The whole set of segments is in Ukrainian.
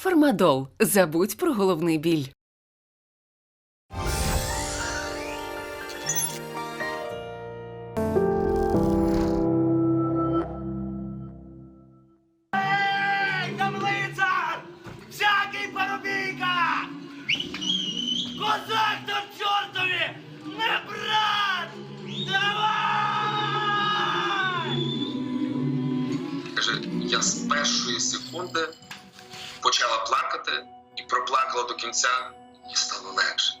Фармадол. Забудь про головний біль. Ей, таблиця! Всякий парубійка! Козак то в чортові! Не брат! Каже, я з першої секунди почала плакати і проплакала до кінця, і стало легше.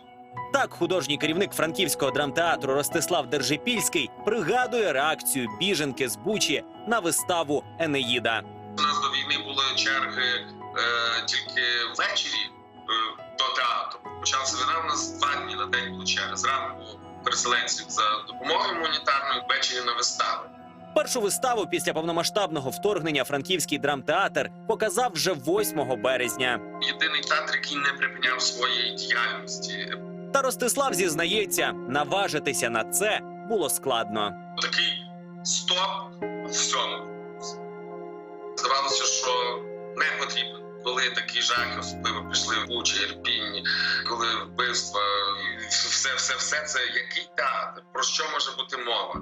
Так, художній керівник франківського драмтеатру Ростислав Держипільський пригадує реакцію біженки з Бучі на виставу Енеїда. У нас до війни були черги е, тільки ввечері е, до театру. Почалася війна. У нас два дні на день були черги. Зранку переселенців за допомогою гуманітарною, ввечері на вистави. Першу виставу після повномасштабного вторгнення франківський драмтеатр показав вже 8 березня. Єдиний театр, який не припиняв своєї діяльності. Та Ростислав зізнається, наважитися на це було складно. Такий стоп в всьому. Здавалося, що не потрібен. Коли такі жахи особливо пішли в Бучі, Ірпінь, коли вбивства, все, все, все це який театр? Про що може бути мова?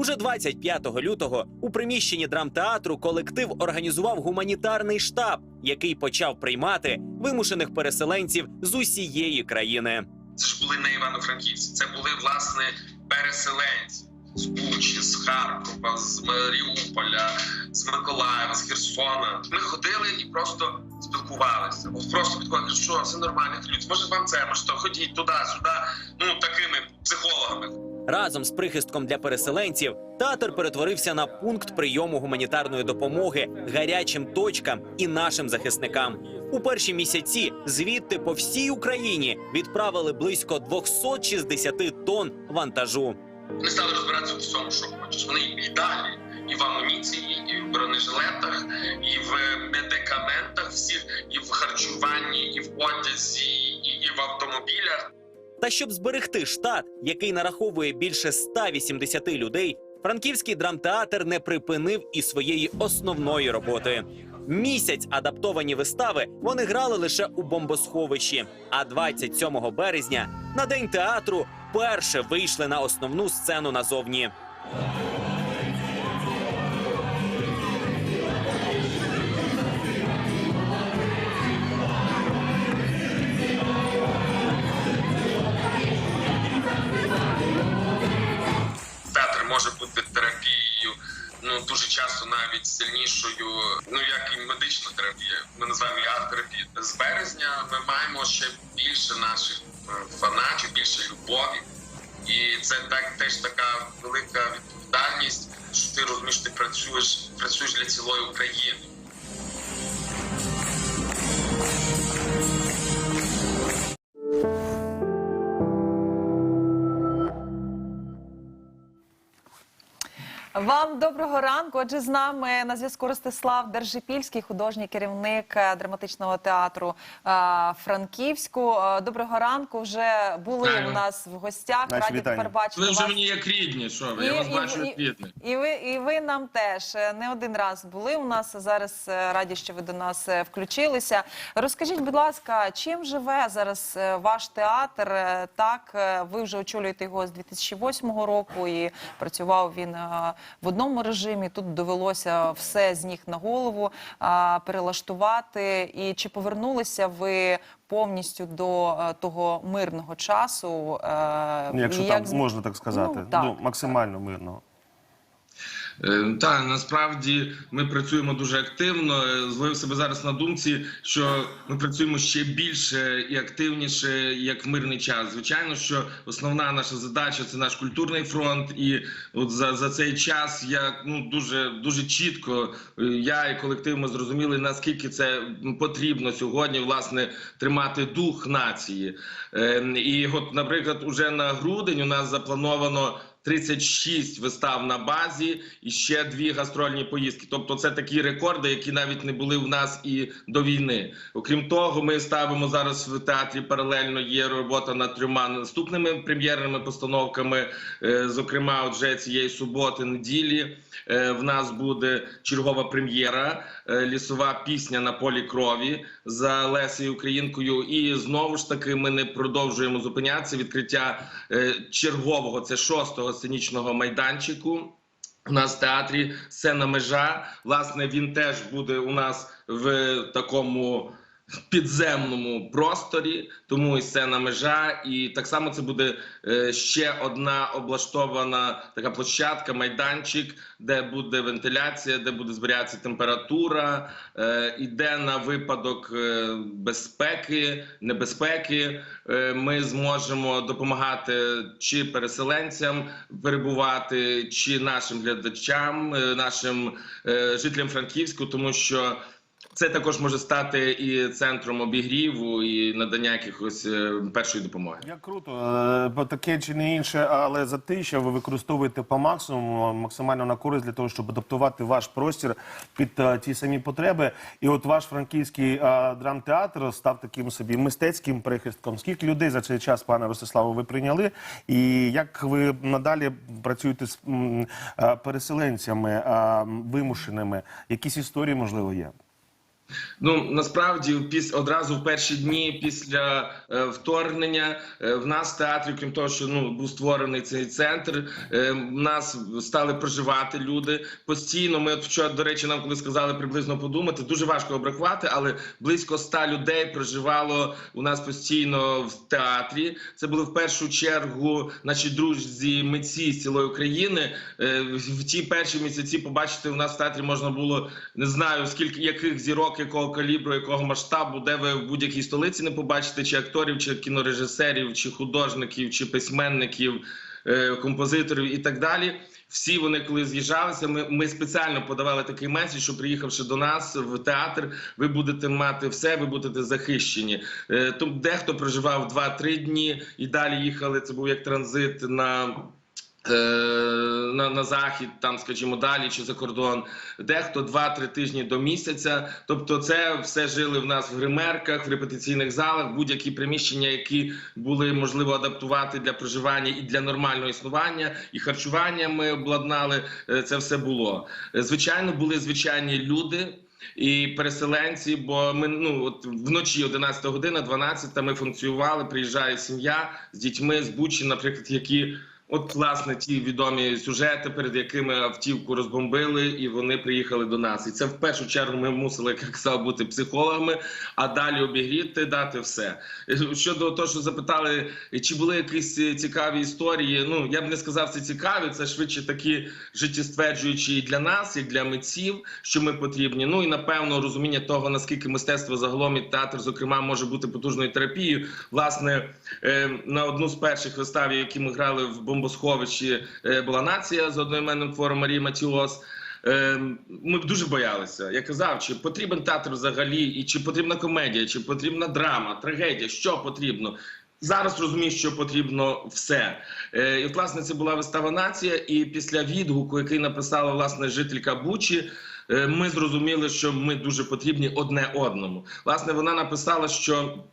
Уже 25 лютого у приміщенні драмтеатру колектив організував гуманітарний штаб, який почав приймати вимушених переселенців з усієї країни. Це ж були не івано-франківці, це були власне переселенці з Бучі, з Харкова, з Маріуполя, з Миколаєва, з Херсона. Ми ходили і просто спілкувалися. От просто підходили, що це нормальних людей. Може вам це, може то ходіть туди, сюди. Ну такими психологами. Разом з прихистком для переселенців театр перетворився на пункт прийому гуманітарної допомоги гарячим точкам і нашим захисникам. У перші місяці звідти по всій Україні відправили близько 260 тонн вантажу. Вони стали розбиратися в всьому, що хочеш. Вони і далі, і в амуніції, і в бронежилетах, і в медикаментах всіх, і в харчуванні, і в одязі, і в автомобілях. Та щоб зберегти штат, який нараховує більше 180 людей, франківський драмтеатр не припинив і своєї основної роботи. Місяць адаптовані вистави вони грали лише у бомбосховищі. А 27 березня на день театру перше вийшли на основну сцену назовні. Навіть сильнішою, ну як і медична терапія. Ми називаємо її арт-терапією. З березня ми маємо ще більше наших е, фанатів, більше любові, і це так теж така велика відповідальність, що ти розумієш, ти працюєш, працюєш для цілої України. Вам доброго ранку. Отже, з нами на зв'язку Ростислав Держипільський, художній керівник е, драматичного театру е, Франківську. Е, Доброго ранку. Вже були у нас в гостях. Наші Раді вітання. тепер бачити Ви вже вас. мені як рідні, що ви? Я вас і- бачу і- як рідних. І ви, і ви нам теж не один раз були у нас. Зараз раді, що ви до нас включилися. Розкажіть, будь ласка, чим живе зараз ваш театр? Так, ви вже очолюєте його з 2008 року, і працював він в одному режимі. Тут довелося все з ніг на голову а, перелаштувати. І чи повернулися ви повністю до а, того мирного часу? е, Ну, Якщо і там як можна так сказати, Ну, ну, так. максимально мирно. Е, Та насправді ми працюємо дуже активно. Е, Зловив себе зараз на думці, що ми працюємо ще більше і активніше, як в мирний час. Звичайно, що основна наша задача це наш культурний фронт. І от за, за цей час я ну дуже дуже чітко е, я і колектив ми зрозуміли наскільки це потрібно сьогодні, власне, тримати дух нації. І от, наприклад, уже на грудень у нас заплановано 36 вистав на базі і ще дві гастрольні поїздки. Тобто, це такі рекорди, які навіть не були в нас і до війни. Окрім того, ми ставимо зараз в театрі паралельно. Є робота над трьома наступними прем'єрними постановками. Е, Зокрема, от вже цієї суботи, неділі е, в нас буде чергова прем'єра е, лісова пісня на полі крові за Лесею Українкою. І знову ж таки ми не продовжуємо зупинятися. Відкриття чергового це шостого сценічного майданчику. У нас в театрі сцена межа. Власне, він теж буде у нас в такому підземному просторі, тому і сцена межа. І так само це буде е, ще одна облаштована така площадка, майданчик, де буде вентиляція, де буде зберігатися температура, е, і на випадок е, безпеки, небезпеки ми зможемо допомагати чи переселенцям перебувати, чи нашим глядачам, нашим жителям Франківську, тому що. Це також може стати і центром обігріву і надання якихось е, першої допомоги. Як круто, Е, бо таке чи не інше, але за те, що ви використовуєте по максимуму, максимально на користь для того, щоб адаптувати ваш простір під е, ті самі потреби. І от ваш франківський драмтеатр став таким собі мистецьким прихистком. Скільки людей за цей час, пане Ростиславе, ви прийняли? І як ви надалі працюєте з переселенцями вимушеними? Якісь історії можливо є? Ну насправді піс одразу в перші дні після е, вторгнення е, в нас в театрі, крім того, що ну був створений цей центр, е, в нас стали проживати люди постійно. Ми от вчора, до речі, нам коли сказали приблизно подумати, дуже важко обрахувати, але близько ста людей проживало у нас постійно в театрі. Це були в першу чергу наші друзі, митці з цілої України. Е, в ті перші місяці побачити у нас в театрі можна було не знаю скільки яких зірок, якого калібру, якого масштабу, де ви в будь-якій столиці не побачите, чи акторів, чи кінорежисерів, чи художників, чи письменників, е, композиторів і так далі. Всі вони, коли з'їжджалися, ми, ми спеціально подавали такий меседж, що приїхавши до нас в театр, ви будете мати все, ви будете захищені. Е, Тому дехто проживав 2-3 дні і далі їхали. Це був як транзит на. Е, На, на захід, там, скажімо, далі чи за кордон, дехто 2-3 тижні до місяця. Тобто, це все жили в нас в гримерках, в репетиційних залах, будь-які приміщення, які були можливо адаптувати для проживання і для нормального існування, і харчування ми обладнали. е, Це все було. Звичайно, були звичайні люди. І переселенці, бо ми ну от вночі 11 година, 12 ми функціонували. Приїжджає сім'я з дітьми з Бучі, наприклад, які от власне ті відомі сюжети, перед якими автівку розбомбили, і вони приїхали до нас. І це в першу чергу ми мусили, як казав, бути психологами, а далі обігріти, дати все. Е, Щодо того, що запитали, чи були якісь е, цікаві історії. Ну я б не сказав, це цікаві. Це швидше такі життєстверджуючі і для нас, і для митців, що ми потрібні. Ну і напевно розуміння того, наскільки мистецтво загалом і театр, зокрема, може бути потужною терапією. Власне, е, на одну з перших вистав, які ми грали в бомбосховищі, е, була нація з одноіменним твором Марії Матіос. Е, Ми б дуже боялися. Я казав, чи потрібен театр взагалі, і чи потрібна комедія, чи потрібна драма, трагедія, що потрібно. Зараз розумію, що потрібно все. Е, І власне, це була вистава нація. І після відгуку, який написала власне жителька Бучі, е, ми зрозуміли, що ми дуже потрібні одне одному. Власне, вона написала, що.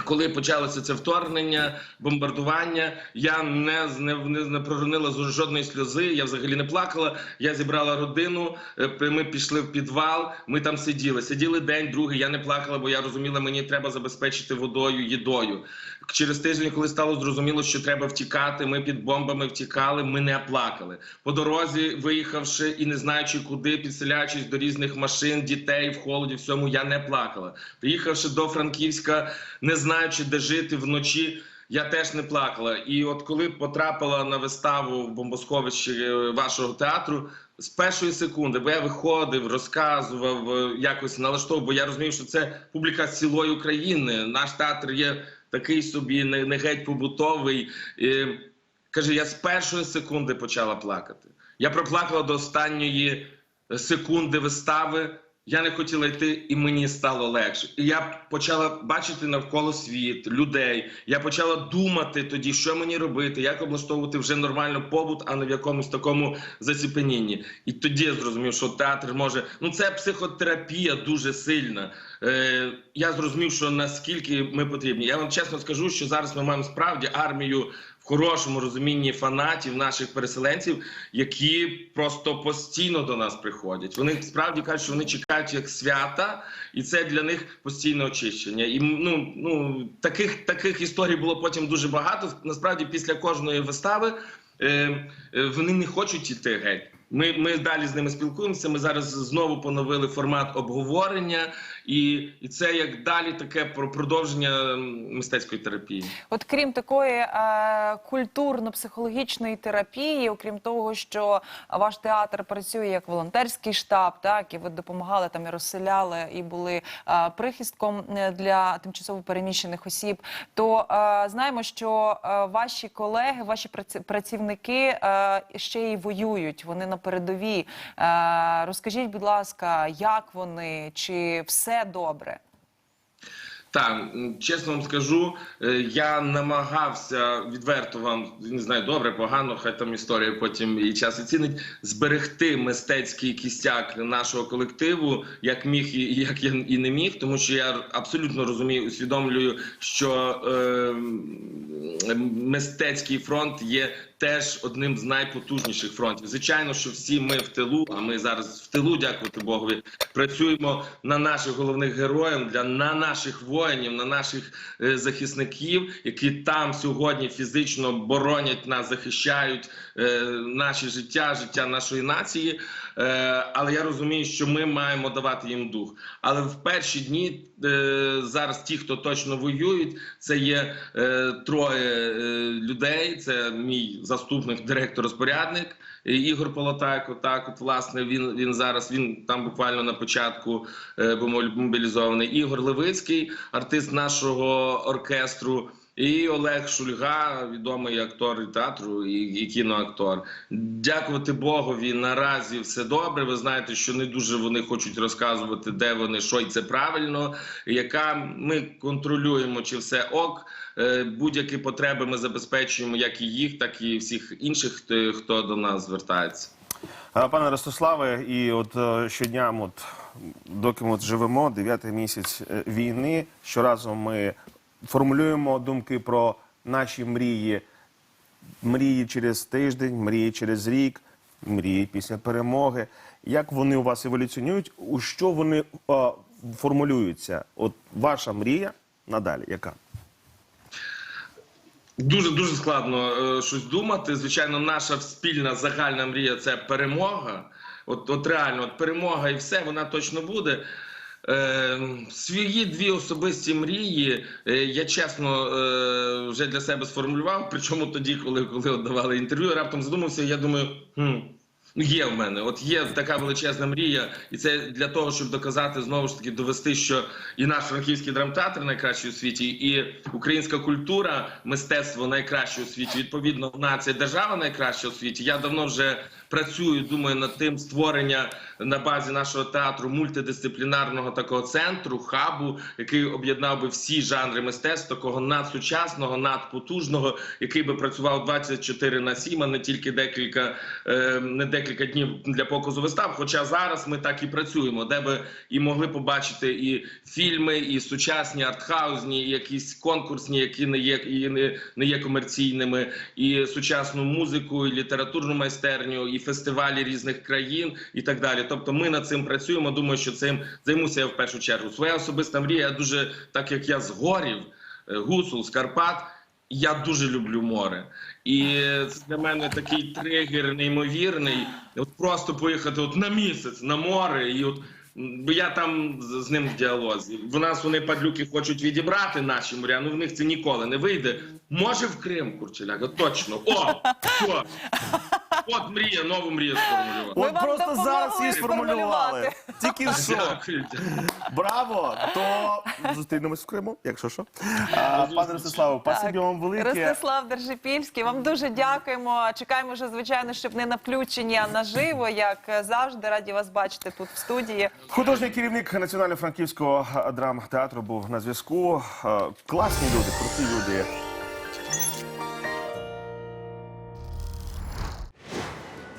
Коли почалося це вторгнення, бомбардування, я не не, не, проронила жодної сльози. Я взагалі не плакала. Я зібрала родину. е, Ми пішли в підвал. Ми там сиділи. Сиділи день, другий. Я не плакала, бо я розуміла, мені треба забезпечити водою, їдою. Через тиждень, коли стало зрозуміло, що треба втікати, ми під бомбами втікали. Ми не плакали. По дорозі, виїхавши і не знаючи куди, підселяючись до різних машин, дітей в холоді, всьому я не плакала. Приїхавши до Франківська, не знаючи, де жити вночі. Я теж не плакала. І от коли потрапила на виставу в бомбосховищі е, вашого театру, з першої секунди, бо я виходив, розказував, е, якось налаштовував, бо я розумів, що це публіка цілої України. Наш театр є такий собі, не, не геть побутовий. І, каже, я з першої секунди почала плакати. Я проплакала до останньої секунди вистави. Я не хотіла йти, і мені стало легше. І я почала бачити навколо світ, людей. Я почала думати тоді, що мені робити, як облаштовувати вже нормально побут, а не в якомусь такому заціпенінні. І тоді я зрозумів, що театр може. Ну це психотерапія дуже сильна. Е, я зрозумів, що наскільки ми потрібні. Я вам чесно скажу, що зараз ми маємо справді армію в хорошому розумінні фанатів наших переселенців, які просто постійно до нас приходять. Вони справді кажуть, що вони чекають як свята, і це для них постійне очищення. І ну, ну таких таких історій було потім дуже багато. Насправді, після кожної вистави е, е, вони не хочуть іти геть. Ми, ми далі з ними спілкуємося. Ми зараз знову поновили формат обговорення, і, і це як далі таке про продовження мистецької терапії. От крім такої е, культурно-психологічної терапії, окрім того, що ваш театр працює як волонтерський штаб, так і ви допомагали там і розселяли, і були е, прихистком е, для тимчасово переміщених осіб, то е, знаємо, що е, ваші колеги, ваші праці- працівники е, ще й воюють. Вони на передовій. Е, розкажіть, будь ласка, як вони, чи все добре? Так, чесно вам скажу, е, я намагався відверто вам не знаю, добре, погано, хай там історія потім і час оцінить, зберегти мистецький кістяк нашого колективу, як міг і і як я і не міг, тому що я абсолютно розумію, усвідомлюю, що е, мистецький фронт є теж одним з найпотужніших фронтів. Звичайно, що всі ми в тилу, а ми зараз в тилу, дякувати Богові, працюємо на наших головних героїв, для на наших воїнів, на наших е, захисників, які там сьогодні фізично боронять нас, захищають е, наше життя, життя нашої нації. Е, але я розумію, що ми маємо давати їм дух. Але в перші дні е, зараз ті, хто точно воюють, це є е, троє людей. Це мій заступник, директор-розпорядник Ігор Полотайко. Так, от власне він він зараз він там буквально на початку мобілізований. Ігор Левицький, артист нашого оркестру. І Олег Шульга, відомий актор і театру і, і кіноактор. Дякувати Богові. Наразі все добре. Ви знаєте, що не дуже вони хочуть розказувати, де вони, що і це правильно. Яка ми контролюємо, чи все ок. Е, Будь-які потреби ми забезпечуємо, як і їх, так і всіх інших, хто, до нас звертається. Пане Ростиславе, і от е, щодня, от, доки ми от живемо, дев'ятий місяць е, війни, щоразу ми формулюємо думки про наші мрії. Мрії через тиждень, мрії через рік, мрії після перемоги. Як вони у вас еволюціонують? У що вони е, формулюються? От ваша мрія надалі, яка? Дуже дуже складно е, щось думати. Звичайно, наша спільна загальна мрія це перемога. От, от реально, от перемога і все, вона точно буде. Е, свої дві особисті мрії е, я чесно е, вже для себе сформулював. Причому тоді, коли, коли давали інтерв'ю, раптом задумався. Я думаю, хм, є в мене, от є така величезна мрія, і це для того, щоб доказати знову ж таки довести, що і наш франківський драмтеатр найкращий у світі, і українська культура, мистецтво найкраще у світі. Відповідно, нація держава найкраща у світі. Я давно вже працюю, думаю над тим створення на базі нашого театру мультидисциплінарного такого центру, хабу, який об'єднав би всі жанри мистецтва, такого надсучасного, надпотужного, який би працював 24 на 7, а не тільки декілька, е, не декілька днів для показу вистав. Хоча зараз ми так і працюємо, де би і могли побачити і фільми, і сучасні артхаузні, і якісь конкурсні, які не є і не, не є комерційними, і сучасну музику, і літературну майстерню, і фестивалі різних країн, і так далі. Тобто, ми над цим працюємо. Думаю, що цим займуся я в першу чергу. Своя особиста мрія дуже так як я з горів, е, гусул, з Карпат. Я дуже люблю море, і це для мене такий тригер неймовірний. От просто поїхати от на місяць на море, і от бо я там з ним в діалозі. В нас вони падлюки хочуть відібрати наші моря. Ну в них це ніколи не вийде. Може в Крим, Курчеляк, точно. О, все. От мрія, нову мрію сформулювати. Ми От вам просто допомогли зараз її сформулювали. сформулювати. Тільки що. Дякую. Браво! То зустрінемось в Криму, якщо що. А, пане Ростиславе, спасибі вам велике. Ростислав Держипільський, вам дуже дякуємо. Чекаємо вже, звичайно, щоб не на включенні, а наживо, як завжди. Раді вас бачити тут в студії. Художній керівник Національного франківського драмтеатру був на зв'язку. Е, Класні люди, круті люди.